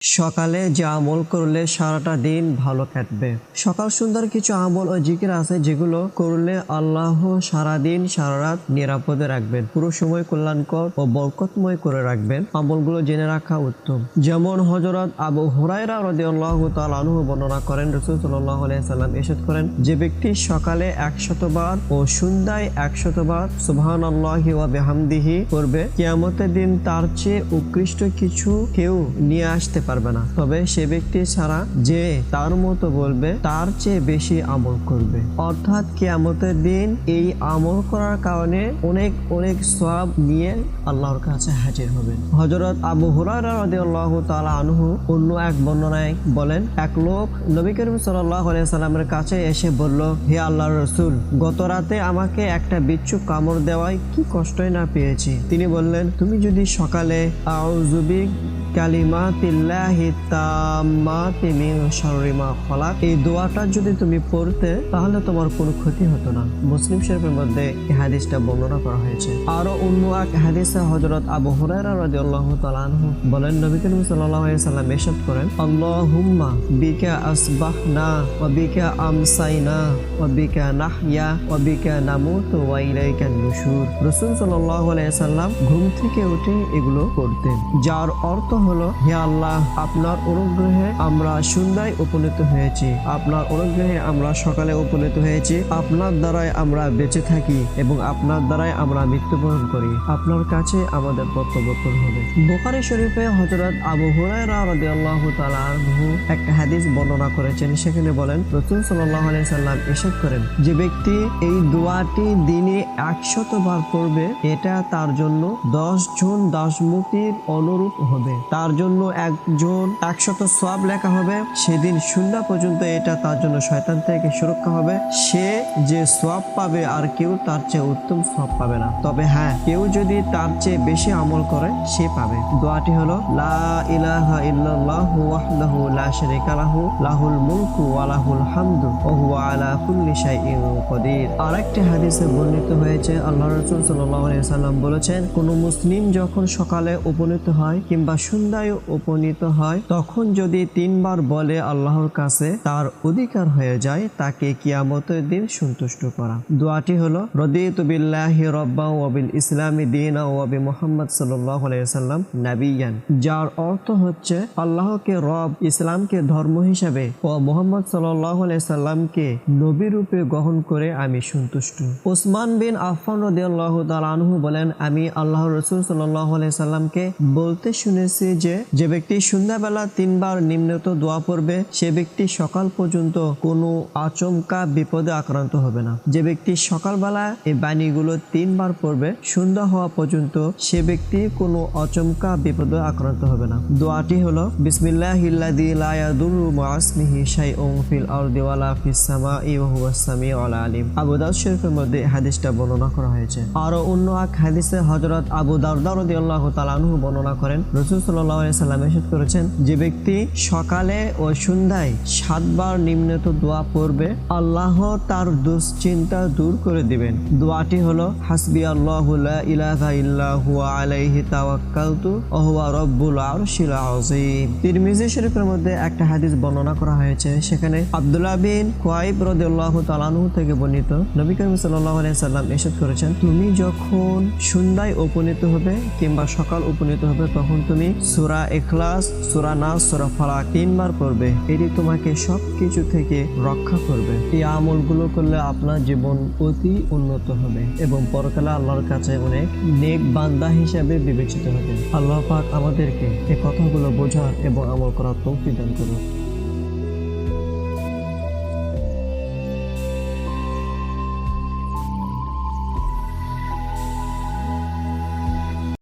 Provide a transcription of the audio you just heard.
সকালে যে আমল করলে সারাটা দিন ভালো কাটবে। সকাল সুন্দর কিছু আমল ও জিকির আছে যেগুলো করলে আল্লাহ সারা দিন সারা রাত নিরাপদে রাখবেন, পুরো সময় কল্যাণকর ও বরকতময় করে রাখবেন। আমলগুলো জেনে রাখা উত্তম। যেমন হজরত আবু হুরাইরা রদি আল্লাহ তালু বর্ণনা করেন, রসুল সাল্লাহ সাল্লাম এসেদ করেন, যে ব্যক্তি সকালে একশতবার ও সন্ধ্যায় একশতবার সুবহান আল্লাহি ওয়া বেহামদিহি করবে, কিয়ামতের দিন তার চেয়ে উৎকৃষ্ট কিছু কেউ নিয়ে আসতে পারবে না। তবে সে ব্যক্তি ছাড়া যে তার মতো বলবে, তার চেয়ে বেশি আমল করবে। অর্থাৎ কিয়ামতের দিন এই আমল করার কারণে অনেক অনেক সব নিয়ে আল্লাহর কাছে হাজির হবেন হজরত আবু রাদিয়াল্লাহু আনহু অন্য এক বর্ণনায় বলেন, এক লোক নবী করিম সাল্লামের কাছে এসে বলল, হে আল্লাহ রসুল, গত রাতে আমাকে একটা বিচ্ছু কামড় দেওয়ায় কি কষ্টই না পেয়েছি? তিনি বললেন, তুমি যদি সকালে আউযুবি এই দোয়াটা যদি তুমি পড়তে, তাহলে তোমার কোনো ক্ষতি হতো না। মুসলিম শরীফের মধ্যে হাদিসটা বর্ণনা করা হয়েছে। আরও অন্য এক আবু বলেন, নবী করিম সাল্লাম করেন ঘুম থেকে উঠে এগুলো করতেন যার অর্থ হলো, হে আল্লাহ, আপনার অনুগ্রহে আমরা সন্ধ্যায় উপনীত হয়েছি। আপনার অনুগ্রহে আমরা সকালে উপনীত হয়েছি। আপনার দ্বারাই আমরা বেঁচে থাকি এবং আপনার দ্বারাই আমরা মৃত্যুবরণ করি। আপনার কাছে আমাদের প্রত্যাবর্তন হবে। বোখারি শরীফে হযরত আবু হুরায়রা একটা হাদিস বর্ণনা করেছেন। সেখানে বলেন, রাসূল সাল্লাম ইরশাদ করেন, যে ব্যক্তি এই দোয়াটি দিনে 100 বার পড়বে এটা তার জন্য 10 জন দাসমুক্তির অনুরূপ হবে। তার জন্য একজন একশত সব লেখা হবে। সেদিন সন্ধ্যা পর্যন্ত এটা তার জন্য শয়তান থেকে সুরক্ষা হবে। সে যে সব পাবে আর কেউ তার চেয়ে উত্তম সব পাবে না। তবে হ্যাঁ কেউ যদি তার চেয়ে বেশি আমল করে, সে পাবে। দোয়াটি হলো, লা ইলাহা ইল্লাল্লাহু ওয়াহদাহু লা শারীকা লাহু, লাহুল মুলকু ওয়া লাহুল হামদু, ওয়া হুয়া আলা কুল্লি শাইইন কদির। আরেকটি হাদিসে বর্ণিত হয়েছে আল্লাহ রাসূল সাল্লাল্লাহু আলাইহি সাল্লাম বলেছেন, কোন মুসলিম যখন সকালে উপনীত হয় কিংবা সন্ধ্যায় উপনীত হয়, তখন যদি তিনবার বলে আল্লাহর কাছে তার অধিকার হয়ে যায়, তাকে কিয়ামতের দিন সন্তুষ্ট করা। দোয়াটি হলো, রদিতু রব্বা ওয়া বিল ইসলামি দীনা ওয়া বি মুহাম্মদ সাল্লাম নাবিয়ান। যার অর্থ হচ্ছে, আল্লাহকে রব ইসলামকে ধর্ম হিসাবে ও মোহাম্মদ সাল্লামকে নবী রূপে গ্রহণ করে আমি সন্তুষ্ট। ওসমান বিন আফফান রাদিয়াল্লাহু তাআলা আনহু বলেন, আমি আল্লাহ রসুল সাল্লাল্লাহু আলাইহি সাল্লামকে বলতে শুনেছি যে যে ব্যক্তি সন্ধ্যাবেলা তিনবার নিম্নত দোয়া পড়বে, সে ব্যক্তি সকাল পর্যন্ত কোনো আচমকা বিপদে আক্রান্ত হবে না। যে ব্যক্তি সকালবেলা এই বাণীগুলো তিনবার পড়বে, সন্ধ্যা হওয়া পর্যন্ত সে ব্যক্তি কোনো অচমকা বিপদে আক্রান্ত হবে না। দোয়াটি হলো শরীফের বর্ণনা করা হয়েছে। আরও অন্য এক হাদিসে হযরত আবু দারদা রাদিয়াল্লাহু বর্ণনা করেন, রাসূল সাল্লাম করেছেন যে ব্যক্তি সকালে ও সন্ধ্যায় সাতবার নিম্নত দোয়া পড়বে, আল্লাহ তার দুশ্চিন্তা দূর করে দিবেন। দোয়াটি হলো, হাসবি আল্লাহু মধ্যে একটা হাদিস বর্ণনা করা হয়েছে, সেখানে আব্দুল্লাহ বিন কুয়াইব রাদিয়াল্লাহু থেকে বর্ণিত, নবী করিম সাল্লাম করেছেন, তুমি যখন সন্ধ্যায় উপনীত হবে কিংবা সকাল উপনীত হবে, তখন তুমি সূরা এখলাস সুরা নাস, সুরা ফালাক তিনবার পড়বে। এটি তোমাকে সব কিছু থেকে রক্ষা করবে। এই আমলগুলো করলে আপনার জীবন অতি উন্নত হবে এবং পরকালে আল্লাহর কাছে অনেক নেক বান্দা হিসাবে বিবেচিত হবে। আল্লাহ পাক আমাদেরকে এ কথাগুলো বোঝার এবং আমল করার তৌফিক দান করুন।